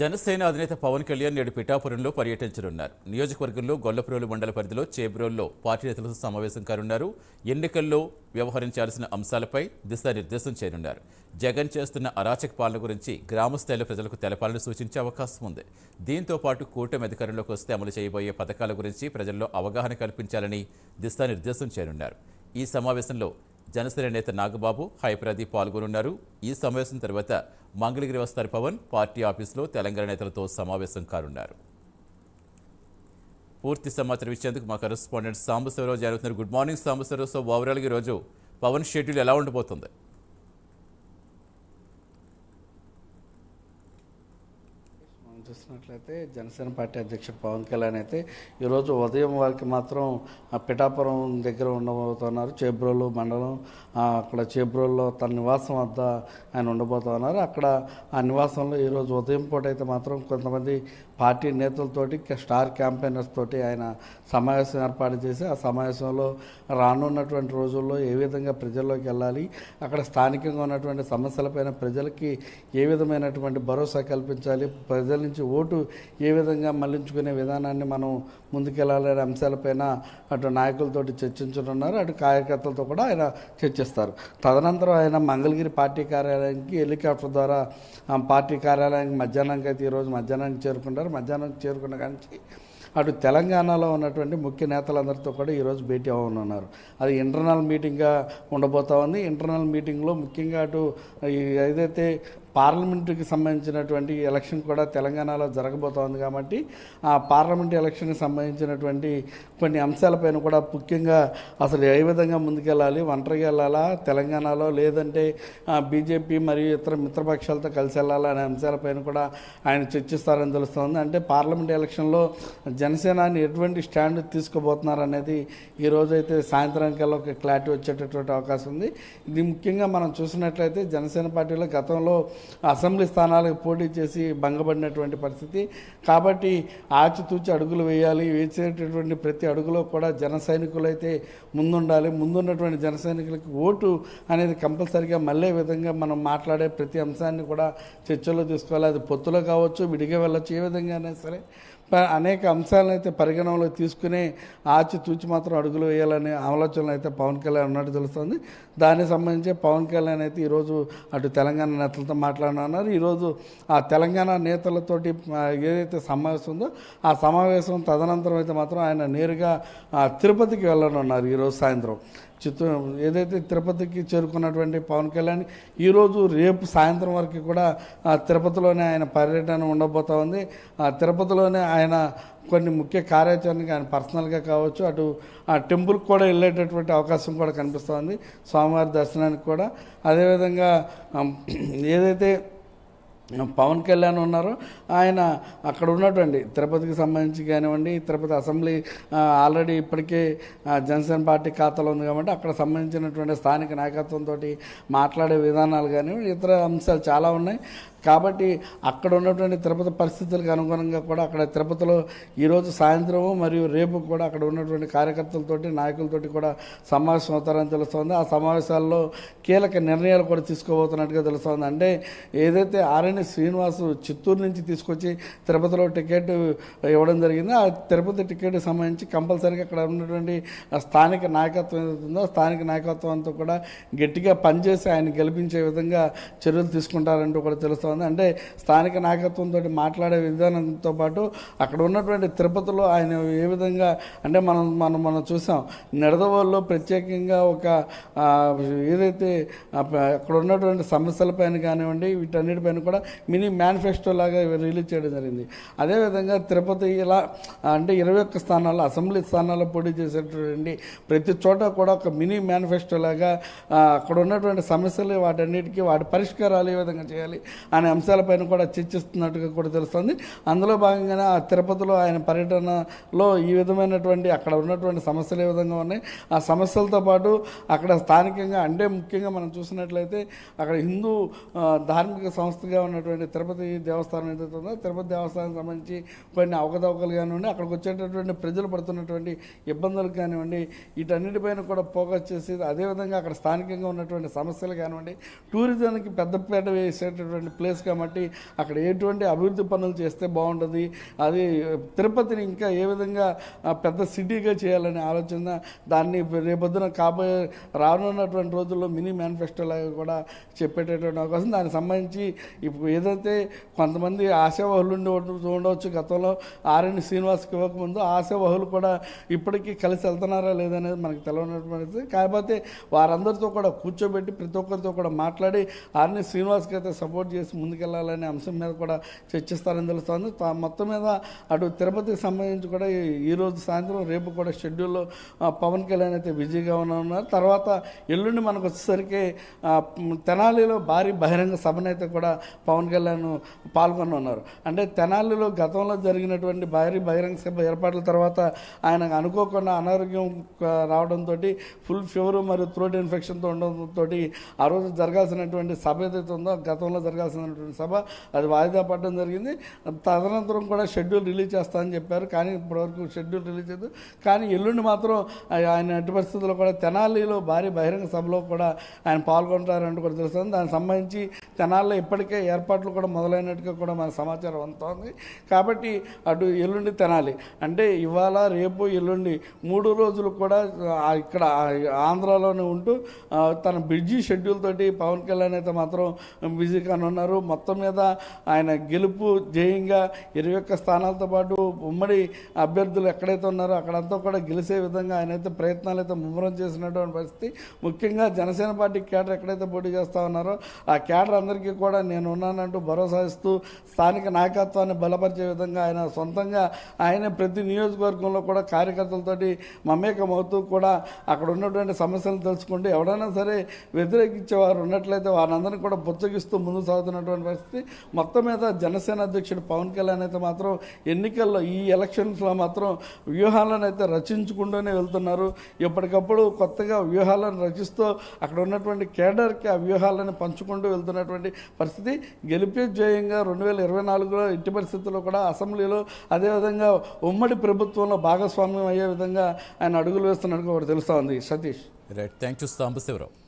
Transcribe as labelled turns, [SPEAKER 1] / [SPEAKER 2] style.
[SPEAKER 1] జనసేన అధినేత పవన్ కళ్యాణ్ నేడు పిఠాపురంలో పర్యటించనున్నారు. నియోజకవర్గంలో గొల్లప్రోలు మండల పరిధిలో చేబ్రోల్లో పార్టీ నేతలతో సమావేశం కానున్నారు. ఎన్నికల్లో వ్యవహరించాల్సిన అంశాలపై దిశానిర్దేశం చేయనున్నారు. జగన్ చేస్తున్న అరాచక పాలన గురించి గ్రామస్థాయిలో ప్రజలకు తెలపాలని సూచించే అవకాశం ఉంది. దీంతో పాటు కూటమి అధికారంలోకి వస్తే అమలు చేయబోయే పథకాల గురించి ప్రజల్లో అవగాహన కల్పించాలని దిశానిర్దేశం చేయనున్నారు. ఈ సమావేశంలో జనసేన నేత నాగబాబు హైప్రదీప్ పాల్గొనున్నారు. ఈ సమావేశం తర్వాత మంగళగిరి వస్తారు పవన్ పార్టీ ఆఫీసులో తెలంగాణ నేతలతో సమావేశం కానున్నారు. పూర్తి సమాచారం ఇచ్చేందుకు మా కరెస్పాండెంట్ సాంబశివరావు జరుగుతున్నారు గుడ్ మార్నింగ్ సాంబశివరావు. సో ఓవరాల్గా ఈరోజు పవన్ షెడ్యూల్ ఎలా ఉండబోతుంది
[SPEAKER 2] మనం చూసినట్లయితే జనసేన పార్టీ అధ్యక్షుడు పవన్ కళ్యాణ్ అయితే ఈరోజు ఉదయం వారికి మాత్రం పిఠాపురం దగ్గర ఉండబోతున్నారు. చేబ్రోలు మండలం అక్కడ చేబ్రోల్లో తన నివాసం వద్ద ఆయన ఉండబోతున్నారు. అక్కడ ఆ నివాసంలో ఈరోజు ఉదయం పూట అయితే మాత్రం కొంతమంది పార్టీ నేతలతోటి స్టార్ క్యాంపెయినర్స్ తోటి ఆయన సమావేశం ఏర్పాటు చేసి ఆ సమావేశంలో రానున్నటువంటి రోజుల్లో ఏ విధంగా ప్రజల్లోకి వెళ్ళాలి అక్కడ స్థానికంగా ఉన్నటువంటి సమస్యలపైన ప్రజలకి ఏ విధమైనటువంటి భరోసా కల్పించాలి ప్రజల నుంచి ఓటు ఏ విధంగా మళ్ళించుకునే విధానాన్ని మనం ముందుకెళ్ళాలనే అంశాలపైన అటు నాయకులతోటి చర్చించనున్నారు అటు కార్యకర్తలతో కూడా ఆయన చర్చిస్తారు. తదనంతరం ఆయన మంగళగిరి పార్టీ కార్యాలయానికి హెలికాప్టర్ ద్వారా ఆ పార్టీ కార్యాలయానికి మధ్యాహ్నానికి అయితే ఈరోజు మధ్యాహ్నానికి చేరుకుంటారు మధ్యాహ్నానికి చేరుకున్న కానీ అటు తెలంగాణలో ఉన్నటువంటి ముఖ్య నేతలందరితో కూడా ఈరోజు భేటీ అవ్వనున్నారు. అది ఇంటర్నల్ మీటింగ్గా ఉండబోతా ఉంది. ఇంటర్నల్ మీటింగ్లో ముఖ్యంగా అటు ఏదైతే పార్లమెంటుకి సంబంధించినటువంటి ఎలక్షన్ కూడా తెలంగాణలో జరగబోతోంది కాబట్టి ఆ పార్లమెంట్ ఎలక్షన్కి సంబంధించినటువంటి కొన్ని అంశాలపైన కూడా ముఖ్యంగా అసలు ఏ విధంగా ముందుకెళ్ళాలి ఒంటరిగా వెళ్ళాలా తెలంగాణలో లేదంటే బీజేపీ మరియు ఇతర మిత్రపక్షాలతో కలిసి వెళ్ళాలా అనే అంశాలపైన కూడా ఆయన చర్చిస్తారని తెలుస్తోంది. అంటే పార్లమెంట్ ఎలక్షన్లో జనసేనాని ఎటువంటి స్టాండ్ తీసుకోబోతున్నారు అనేది ఈ రోజైతే సాయంత్రానికల్లా ఒక క్లారిటీ వచ్చేటటువంటి అవకాశం ఉంది. ఇది ముఖ్యంగా మనం చూసినట్లయితే జనసేన పార్టీలో గతంలో అసెంబ్లీ స్థానాలకు పోటీ చేసి భంగపడినటువంటి పరిస్థితి. కాబట్టి ఆచితూచి అడుగులు వేయాలి. వేసేటటువంటి ప్రతి అడుగులో కూడా జన సైనికులైతే ముందుండాలి. ముందున్నటువంటి జన సైనికులకి ఓటు అనేది కంపల్సరిగా మళ్ళీ విధంగా మనం మాట్లాడే ప్రతి అంశాన్ని కూడా చర్చలో తీసుకోవాలి. అది పొత్తులో కావచ్చు విడిగా వెళ్ళచ్చు ఏ విధంగా అయినా సరే. అనేక అంశాలను అయితే పరిగణనలో తీసుకుని ఆచితూచి మాత్రం అడుగులు వేయాలనే ఆలోచనలు అయితే పవన్ కళ్యాణ్ ఉన్నట్టు తెలుస్తుంది. దానికి సంబంధించి పవన్ కళ్యాణ్ అయితే ఈరోజు అటు తెలంగాణ నేతలతో మాట్లాడనున్నారు. ఈరోజు ఆ తెలంగాణ నేతలతోటి ఏదైతే సమావేశం ఉందో ఆ సమావేశం తదనంతరం అయితే మాత్రం ఆయన నేరుగా తిరుపతికి వెళ్ళనున్నారు ఈరోజు సాయంత్రం. చిత్తూరు ఏదైతే తిరుపతికి చేరుకున్నటువంటి పవన్ కళ్యాణ్ ఈరోజు రేపు సాయంత్రం వరకు కూడా ఆ, తిరుపతిలోనే ఆయన పర్యటన ఉండబోతా ఉంది. ఆ తిరుపతిలోనే ఆయన కొన్ని ముఖ్య కార్యాచరణకి ఆయన పర్సనల్గా కావచ్చు అటు ఆ టెంపుల్కి కూడా వెళ్ళేటటువంటి అవకాశం కూడా కనిపిస్తోంది స్వామివారి దర్శనానికి కూడా. అదేవిధంగా ఏదైతే పవన్ కళ్యాణ్ ఉన్నారు. ఆయన అక్కడ ఉన్నటువంటి తిరుపతికి సంబంధించి కానివ్వండి తిరుపతి అసెంబ్లీ ఆల్రెడీ ఇప్పటికే జనసేన పార్టీ ఖాతాలో ఉంది కాబట్టి అక్కడ సంబంధించినటువంటి స్థానిక నాయకత్వంతో మాట్లాడే విధానాలు కానివ్వండి ఇతర అంశాలు చాలా ఉన్నాయి. కాబట్టి అక్కడ ఉన్నటువంటి తిరుపతి పరిస్థితులకు అనుగుణంగా కూడా అక్కడ తిరుపతిలో ఈరోజు సాయంత్రము మరియు రేపు కూడా అక్కడ ఉన్నటువంటి కార్యకర్తలతోటి నాయకులతోటి కూడా సమావేశం అవుతారని తెలుస్తోంది. ఆ సమావేశాల్లో కీలక నిర్ణయాలు కూడా తీసుకోబోతున్నట్టుగా తెలుస్తోంది. అంటే ఏదైతే ఆర్ఎన్ఎస్ శ్రీనివాసు చిత్తూరు నుంచి తీసుకొచ్చి తిరుపతిలో టికెట్ ఇవ్వడం జరిగిందో ఆ తిరుపతి టికెట్ సంబంధించి కంపల్సరీగా అక్కడ ఉన్నటువంటి స్థానిక నాయకత్వం ఏదైతుందో స్థానిక నాయకత్వంతో కూడా గట్టిగా పనిచేసి ఆయన గెలిపించే విధంగా చర్యలు తీసుకుంటారంటూ కూడా తెలుస్తోంది. అంటే స్థానిక నాయకత్వంతో మాట్లాడే విధానంతో పాటు అక్కడ ఉన్నటువంటి తిరుపతిలో ఆయన ఏ విధంగా అంటే మనం మనం మనం చూసాం నిడదవోల్లో ప్రత్యేకంగా ఒక ఏదైతే అక్కడ ఉన్నటువంటి సమస్యలపైన కానివ్వండి వీటన్నిటిపైన కూడా మినీ మేనిఫెస్టో లాగా రిలీజ్ చేయడం జరిగింది. అదేవిధంగా తిరుపతి ఇలా అంటే ఇరవై ఒక్క స్థానాల్లో అసెంబ్లీ స్థానాల్లో పోటీ చేసేటటువంటి ప్రతి చోట కూడా ఒక మినీ మేనిఫెస్టో లాగా అక్కడ ఉన్నటువంటి సమస్యలు వాటన్నిటికీ వాటి పరిష్కారాలు ఏ విధంగా చేయాలి అనే అంశాలపైన కూడా చర్చిస్తున్నట్టుగా కూడా తెలుస్తుంది. అందులో భాగంగానే ఆ తిరుపతిలో ఆయన పర్యటనలో ఈ విధమైనటువంటి అక్కడ ఉన్నటువంటి సమస్యలు ఏ విధంగా ఉన్నాయి? ఆ సమస్యలతో పాటు అక్కడ స్థానికంగా అంటే ముఖ్యంగా మనం చూసినట్లయితే అక్కడ హిందూ ధార్మిక సంస్థగా ఉన్నటువంటి తిరుపతి దేవస్థానం ఏదైతే ఉందో తిరుపతి దేవస్థానానికి సంబంధించి కొన్ని అవకతవకలు కానివ్వండి అక్కడికి వచ్చేటటువంటి ప్రజలు పడుతున్నటువంటి ఇబ్బందులు కానివ్వండి వీటన్నిటిపైన కూడా ఫోకస్ చేసి అదేవిధంగా అక్కడ స్థానికంగా ఉన్నటువంటి సమస్యలు కానివ్వండి టూరిజానికి పెద్దపేట వేసేటటువంటి ప్లేస్ ప్లేస్ కాబట్టి అక్కడ ఎటువంటి అభివృద్ధి పనులు చేస్తే బాగుంటుంది? అది తిరుపతిని ఇంకా ఏ విధంగా పెద్ద సిటీగా చేయాలనే ఆలోచన దాన్ని రేపొద్దున కాబోయే రానున్నటువంటి రోజుల్లో మినీ మేనిఫెస్టో లాగా కూడా చెప్పేటటువంటి అవకాశం. దానికి సంబంధించి ఇప్పుడు ఏదైతే కొంతమంది ఆశావహులు ఉండి ఉండ- ఉండవచ్చు గతంలో. ఆర్ఎన్ శ్రీనివాస్కి ఇవ్వకముందు ఆశావహులు కూడా ఇప్పటికీ కలిసి వెళ్తున్నారా లేదనేది మనకు తెలియనటువంటిది కాకపోతే వారందరితో కూడా కూర్చోబెట్టి ప్రతి ఒక్కరితో కూడా మాట్లాడి ఆర్ఎన్ శ్రీనివాస్కి అయితే సపోర్ట్ చేసి ముందుకెళ్ళాలనే అంశం మీద కూడా చర్చిస్తారని తెలుస్తోంది. తా- మొత్తం మీద అటు తిరుపతికి సంబంధించి కూడా ఈరోజు సాయంత్రం రేపు కూడా షెడ్యూల్లో పవన్ కళ్యాణ్ అయితే బిజీగా ఉన్నారు. తర్వాత ఎల్లుండి మనకు వచ్చేసరికి తెనాలిలో భారీ బహిరంగ సభనైతే కూడా పవన్ కళ్యాణ్ పాల్గొని ఉన్నారు. అంటే తెనాలిలో గతంలో జరిగినటువంటి భారీ బహిరంగ సభ ఏర్పాట్ల తర్వాత ఆయన అనుకోకుండా అనారోగ్యం రావడంతో ఫుల్ ఫీవర్ మరియు థ్రోట్ ఇన్ఫెక్షన్తో ఉండడంతో ఆ రోజు జరగాల్సినటువంటి సభ ఏదైతే ఉందో గతంలో జరగాల్సిన జరగాల్సినటువంటి సభ అది వాయిదా పడడం జరిగింది. తదనంతరం కూడా షెడ్యూల్ రిలీజ్ చేస్తామని చెప్పారు. కానీ ఇప్పటివరకు షెడ్యూల్ రిలీజ్ చేయదు కానీ ఎల్లుండి మాత్రం ఆయన ఎట్టి పరిస్థితుల్లో కూడా తెనాలిలో భారీ బహిరంగ సభలో కూడా ఆయన పాల్గొంటారంటూ కూడా తెలుస్తుంది. దానికి సంబంధించి తెనాల్లో ఇప్పటికే ఏర్పాట్లు కూడా మొదలైనట్టుగా కూడా మన సమాచారం అందుతోంది. కాబట్టి అటు ఎల్లుండి తెనాలి. అంటే ఇవాళ రేపు ఎల్లుండి మూడు రోజులు కూడా ఇక్కడ ఆంధ్రాలోనే ఉంటూ తన బిజీ షెడ్యూల్ తోటి పవన్ కళ్యాణ్ అయితే మాత్రం బిజీగానే ఉన్నారు మొత్తం మీద ఆయన గెలుపు జయంగా ఇరవై ఒక్క స్థానాలతో పాటు ఉమ్మడి అభ్యర్థులు ఎక్కడైతే ఉన్నారో అక్కడంతా కూడా గెలిచే విధంగా ఆయన అయితే ప్రయత్నాలు అయితే ముమ్మరం చేసినటువంటి పరిస్థితి. ముఖ్యంగా జనసేన పార్టీ కేడర్ ఎక్కడైతే పోటీ చేస్తా ఉన్నారో ఆ కేడర్ అందరికీ కూడా నేను ఉన్నానంటూ భరోసా ఇస్తూ స్థానిక నాయకత్వాన్ని బలపరిచే విధంగా ఆయన సొంతంగా ఆయన ప్రతి నియోజకవర్గంలో కూడా కార్యకర్తలతోటి మమేకమవుతూ కూడా అక్కడ ఉన్నటువంటి సమస్యలు తెలుసుకుంటూ ఎవడైనా సరే వ్యతిరేకించే వారు ఉన్నట్లయితే వారందరినీ కూడా బుచ్చగిస్తూ ముందుకు ఉన్నటువంటి పరిస్థితి. మొత్తం మీద జనసేన అధ్యక్షుడు పవన్ కళ్యాణ్ అయితే మాత్రం ఎన్నికల్లో ఈ ఎలక్షన్స్లో మాత్రం వ్యూహాలను అయితే రచించుకుంటూనే వెళ్తున్నారు. ఎప్పటికప్పుడు కొత్తగా వ్యూహాలను రచిస్తూ అక్కడ ఉన్నటువంటి కేడర్కి ఆ వ్యూహాలను పంచుకుంటూ వెళ్తున్నటువంటి పరిస్థితి. గెలిపే జయంగా రెండు వేల ఇరవై నాలుగులో ఎట్టి పరిస్థితుల్లో కూడా అసెంబ్లీలో అదేవిధంగా ఉమ్మడి ప్రభుత్వంలో భాగస్వామ్యం అయ్యే విధంగా ఆయన అడుగులు వేస్తున్నట్టు కూడా తెలుస్తూ ఉంది. Satish.
[SPEAKER 1] Right thank you Sambasivarao